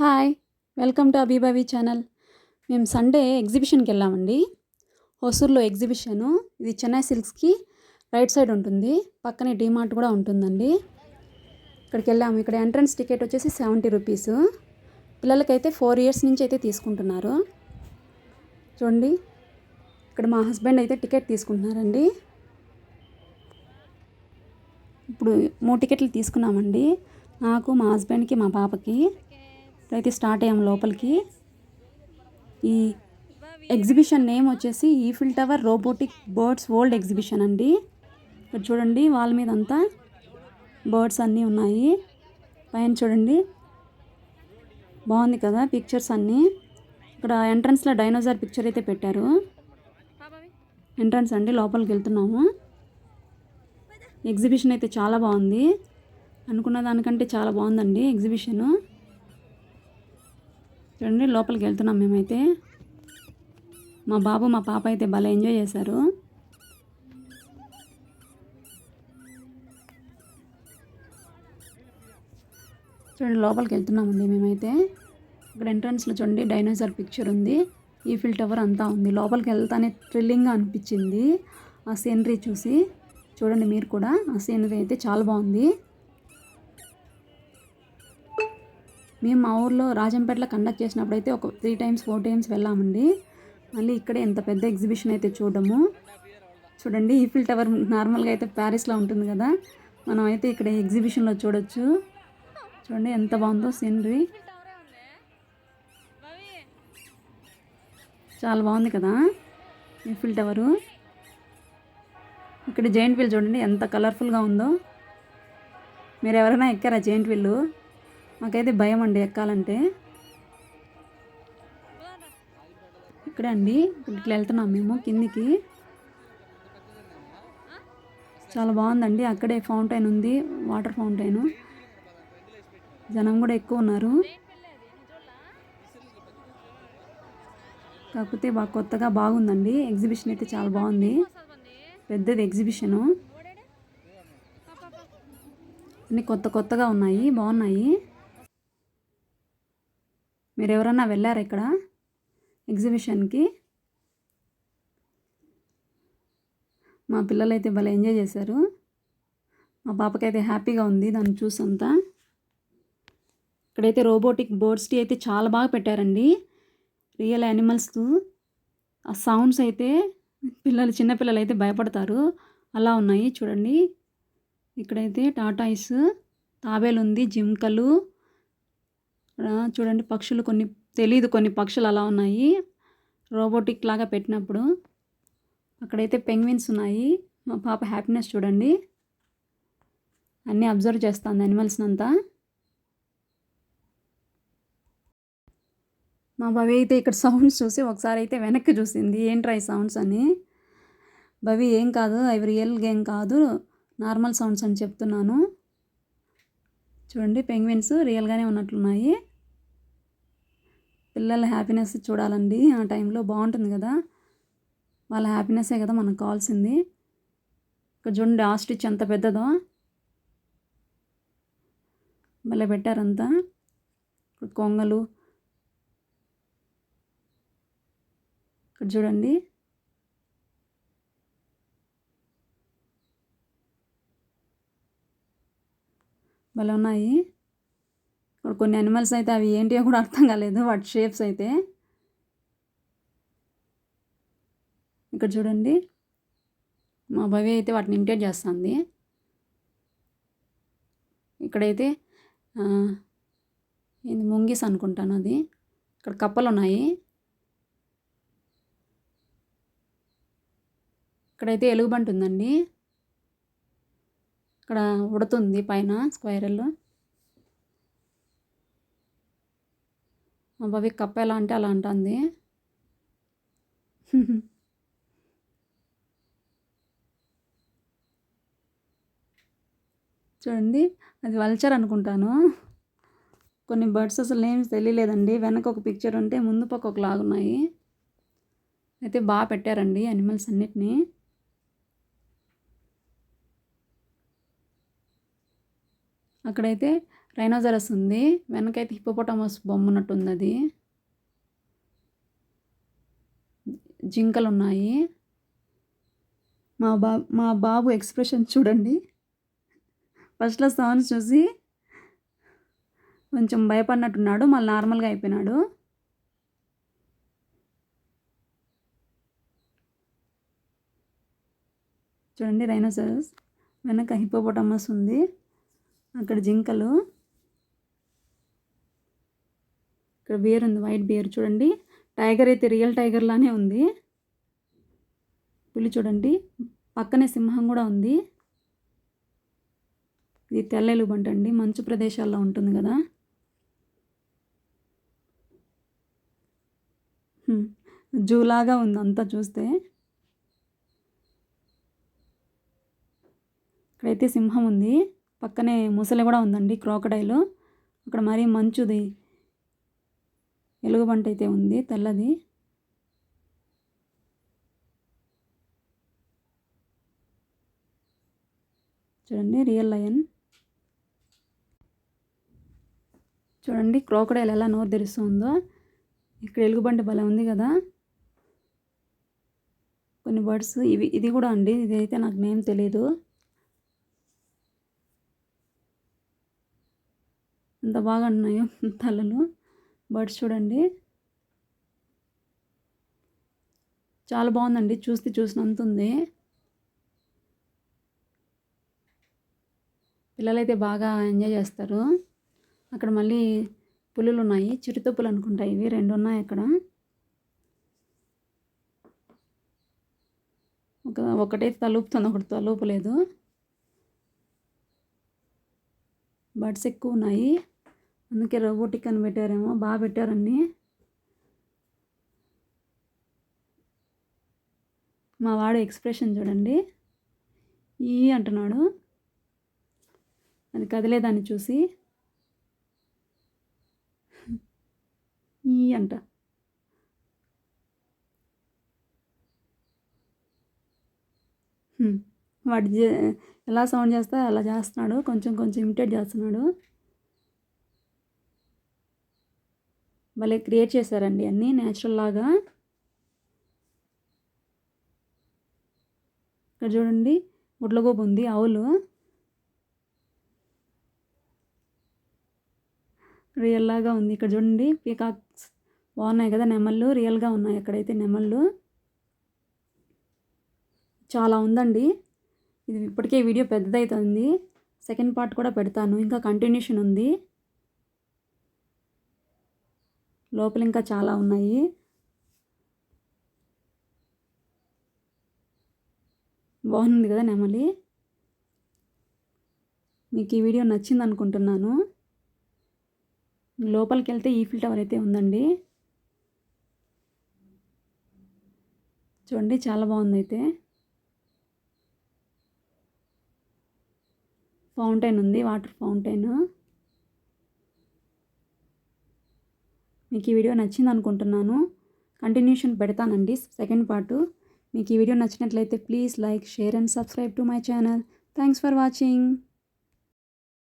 Hi welcome to అబీబాబీ channel. మేము Sunday ఎగ్జిబిషన్కి వెళ్ళామండి. హొసూర్లో ఎగ్జిబిషను. ఇది చెన్నై సిల్క్స్కి రైట్ సైడ్ ఉంటుంది. పక్కనే డిమార్ట్ కూడా ఉంటుందండి. ఇక్కడికి వెళ్ళాము. ఇక్కడ ఎంట్రన్స్ టికెట్ వచ్చేసి సెవెంటీ రూపీస్. పిల్లలకైతే ఫోర్ ఇయర్స్ నుంచి అయితే తీసుకుంటున్నారు. చూడండి. ఇక్కడ మా హస్బెండ్ అయితే టికెట్ తీసుకుంటున్నారండి. ఇప్పుడు మూడు టికెట్లు తీసుకున్నామండి. నాకు మా హస్బెండ్కి మా పాపకి. ఇప్పుడైతే స్టార్ట్ అయ్యాము లోపలికి. ఈ ఎగ్జిబిషన్ నేమ్ వచ్చేసి Eiffel tower robotic birds world exhibition అండి. ఇక్కడ చూడండి వాళ్ళ మీద అంతా బర్డ్స్ అన్నీ ఉన్నాయి. పైన చూడండి. బాగుంది కదా పిక్చర్స్ అన్నీ. ఇక్కడ ఎంట్రన్స్లో డైనోసార్ పిక్చర్ అయితే పెట్టారు. ఎంట్రన్స్ అండి లోపలికి వెళ్తున్నాము. ఎగ్జిబిషన్ అయితే చాలా బాగుంది. అనుకున్న దానికంటే చాలా బాగుందండి ఎగ్జిబిషను. చూడండి లోపలికి వెళ్తున్నాం మేమైతే. మా బాబు మా పాప అయితే భలే ఎంజాయ్ చేశారు. చూడండి లోపలికి వెళ్తున్నామండి మేమైతే. ఇక్కడ ఎంట్రన్స్లో చూడండి డైనోసార్ పిక్చర్ ఉంది. ఈఫిల్ టవర్ అంతా ఉంది. లోపలికి వెళ్తానే థ్రిల్లింగ్గా అనిపించింది ఆ సీనరీ చూసి. చూడండి మీరు కూడా ఆ సీనరీ అయితే చాలా బాగుంది. మేము మా ఊర్లో రాజంపేటలో కండక్ట్ చేసినప్పుడు అయితే ఒక త్రీ టైమ్స్ ఫోర్ టైమ్స్ వెళ్ళామండి. మళ్ళీ ఇక్కడే ఎంత పెద్ద ఎగ్జిబిషన్ అయితే చూడము. చూడండి ఈఫిల్ టవర్ నార్మల్గా అయితే ప్యారిస్లో ఉంటుంది కదా. మనం అయితే ఇక్కడ ఎగ్జిబిషన్లో చూడొచ్చు. చూడండి ఎంత బాగుందో సీనరీ చాలా బాగుంది కదా ఈఫిల్ టవరు ఇక్కడ జైంట్ వీల్ చూడండి ఎంత కలర్ఫుల్గా ఉందో. మీరు ఎవరైనా ఎక్కారా జైంట్ వీల్ మాకైతే భయం అండి ఎక్కాలంటే. ఇక్కడే అండి ఇట్లా వెళ్తున్నాం మేము కిందికి. చాలా బాగుందండి అక్కడే ఫౌంటైన్ ఉంది వాటర్ ఫౌంటైన్. జనం కూడా ఎక్కువ ఉన్నారు. కాకపోతే బాగా కొత్తగా బాగుందండి ఎగ్జిబిషన్ అయితే చాలా బాగుంది. పెద్దది ఎగ్జిబిషను. అన్నీ కొత్త కొత్తగా ఉన్నాయి బాగున్నాయి. మీరు ఎవరన్నా వెళ్ళారా ఇక్కడ? ఎగ్జిబిషన్కి? మా పిల్లలైతే భలే ఎంజాయ్ చేశారు. మా పాపకైతే హ్యాపీగా ఉంది దాన్ని చూసంతా. ఇక్కడైతే రోబోటిక్ బోర్డ్స్టీ అయితే చాలా బాగా పెట్టారండి. రియల్ యానిమల్స్తో. ఆ సౌండ్స్ అయితే పిల్లలు చిన్నపిల్లలు అయితే భయపడతారు. అలా ఉన్నాయి చూడండి. ఇక్కడైతే టాటాయిస్ తాబేలు ఉంది జింకలు చూడండి పక్షులు కొన్ని తెలియదు కొన్ని పక్షులు అలా ఉన్నాయి. రోబోటిక్ లాగా పెట్టినప్పుడు అక్కడైతే పెంగ్విన్స్ ఉన్నాయి. మా పాప హ్యాపీనెస్ చూడండి. అన్నీ అబ్జర్వ్ చేస్తుంది అనిమల్స్ని అంతా మా భవి అయితే ఇక్కడ సౌండ్స్ చూసి ఒకసారి అయితే వెనక్కి చూసింది. ఏంట్రా ఈ సౌండ్స్ అని. భవి ఏం కాదు అవి రియల్గా ఏం కాదు. నార్మల్ సౌండ్స్ అని చెప్తున్నాను. చూడండి పెంగ్విన్స్ రియల్గానే ఉన్నట్లున్నాయి. పిల్లల హ్యాపీనెస్ చూడాలండి. ఆ టైంలో బాగుంటుంది కదా. వాళ్ళ హ్యాపీనెస్సే కదా మనకు కావాల్సింది. ఇక్కడ చూడండి ఆస్ట్రిచ్ ఎంత పెద్దదో. భలే పెట్టారంతా. ఇక్కడ కొంగలు. ఇక్కడ చూడండి. భలే ఉన్నాయి. కొన్ని అనిమల్స్ అయితే అవి ఏంటియో కూడా అర్థం కాలేదు. వాటి షేప్స్ అయితే. ఇక్కడ చూడండి. మా భవి అయితే వాటిని ఇమిటేట్ చేస్తుంది. ఇక్కడైతే ఏంది ముంగిస్ అనుకుంటాను అది. ఇక్కడ కప్పలు ఉన్నాయి. ఇక్కడైతే ఎలుగుబంటి ఉందండి. ఇక్కడ ఉడుతుంది పైన స్క్వైరల్లో మా కప్ప ఎలా అంటే అలా అంటుంది. చూడండి అది వల్చర్ అనుకుంటాను. కొన్ని బర్డ్స్ అసలు నేమ్స్ తెలియలేదండి. వెనక ఒక పిక్చర్ ఉంటే ముందు పక్క ఒక లాగున్నాయి అయితే బాగా పెట్టారండి అనిమల్స్ అన్నిటినీ. అక్కడైతే రైనోజరస్ ఉంది. వెనకైతే హిపోపోటమస్ బొమ్మ ఉన్నట్టు ఉంది అది జింకలు ఉన్నాయి మా బా మా బాబు ఎక్స్ప్రెషన్ చూడండి. ఫస్ట్లో సౌండ్స్ చూసి కొంచెం భయపడినట్టున్నాడు. మళ్ళీ నార్మల్గా అయిపోయినాడు. చూడండి రైనోసరస్ వెనక హిపోపోటమస్ ఉంది. అక్కడ జింకలు. ఇక్కడ బేర్ ఉంది వైట్ బేర్ చూడండి. టైగర్ అయితే రియల్ టైగర్ లానే ఉంది. పులి చూడండి పక్కనే సింహం కూడా ఉంది. ఇది తెల్ల ఎలుగుబంటి అండి మంచు ప్రదేశాల్లో ఉంటుంది కదా. జూలాగా ఉంది అంతా చూస్తే. ఇక్కడైతే సింహం ఉంది పక్కనే ముసలి కూడా ఉందండి క్రోకడైలు అక్కడ మరీ మంచుది. ఎలుగుబంట అయితే ఉంది తెల్లది. చూడండి రియల్ లయన్. చూడండి క్రోకడైల్ ఎలా నోరు తెరుస్తుందో. ఇక్కడ ఎలుగుబంటి భలే ఉంది కదా. కొన్ని బర్డ్స్ ఇవి ఇది కూడా అండి ఇది అయితే నాకు నేమ్ తెలియదు ఎంత బాగా ఉన్నాయో తలలు. బర్డ్స్ చూడండి. చాలా బాగుందండి. చూస్తే చూసినంత ఉంది పిల్లలైతే బాగా ఎంజాయ్ చేస్తారు. అక్కడ మళ్ళీ పులులు ఉన్నాయి చిరుతపులు అనుకుంటా ఇవి. రెండు ఉన్నాయి అక్కడ. ఒక ఒకటైతే తలుపుతుంది. ఒకటి తలుపలేదు. బర్డ్స్ ఎక్కువ ఉన్నాయి. అందుకే రోబోటిక్ అని పెట్టారేమో బాగా పెట్టారండి. మా వాడు ఎక్స్ప్రెషన్ చూడండి. ఈ అంటున్నాడు. అది కదిలేదాన్ని చూసి. ఈ అంట. వాటి వాడు ఎలా సౌండ్ చేస్తే అలా చేస్తున్నాడు కొంచెం కొంచెం ఇమిటేట్ చేస్తున్నాడు. భలే క్రియేట్ చేశారండి అన్నీ న్యాచురల్ లాగా. ఇక్కడ చూడండి గుడ్లగూబ ఉంది ఆవులు. రియల్ లాగా ఉంది. ఇక్కడ చూడండి పీకాక్స్ బాగున్నాయి కదా నెమళ్ళు రియల్గా ఉన్నాయి ఎక్కడైతే నెమళ్ళు. చాలా ఉందండి. ఇది ఇప్పటికే వీడియో పెద్దదవుతుంది సెకండ్ పార్ట్ కూడా పెడతాను. ఇంకా కంటిన్యూషన్ ఉంది. లోపల ఇంకా చాలా ఉన్నాయి. బాగుంది కదా నెమలి? మీకు ఈ వీడియో నచ్చింది అనుకుంటున్నాను లోపలికి వెళ్తే ఈఫిల్ టవర్ అయితే ఉందండి. చూడండి చాలా బాగుంది అయితే. ఫౌంటైన్ ఉంది వాటర్ ఫౌంటైన్. మీకు ఈ వీడియో నచ్చింది అనుకుంటున్నాను కంటిన్యూషన్ పెడతానండి సెకండ్ పార్ట్. మీకు ఈ వీడియో నచ్చినట్లయితే please like share and subscribe to my channel. Thanks for watching.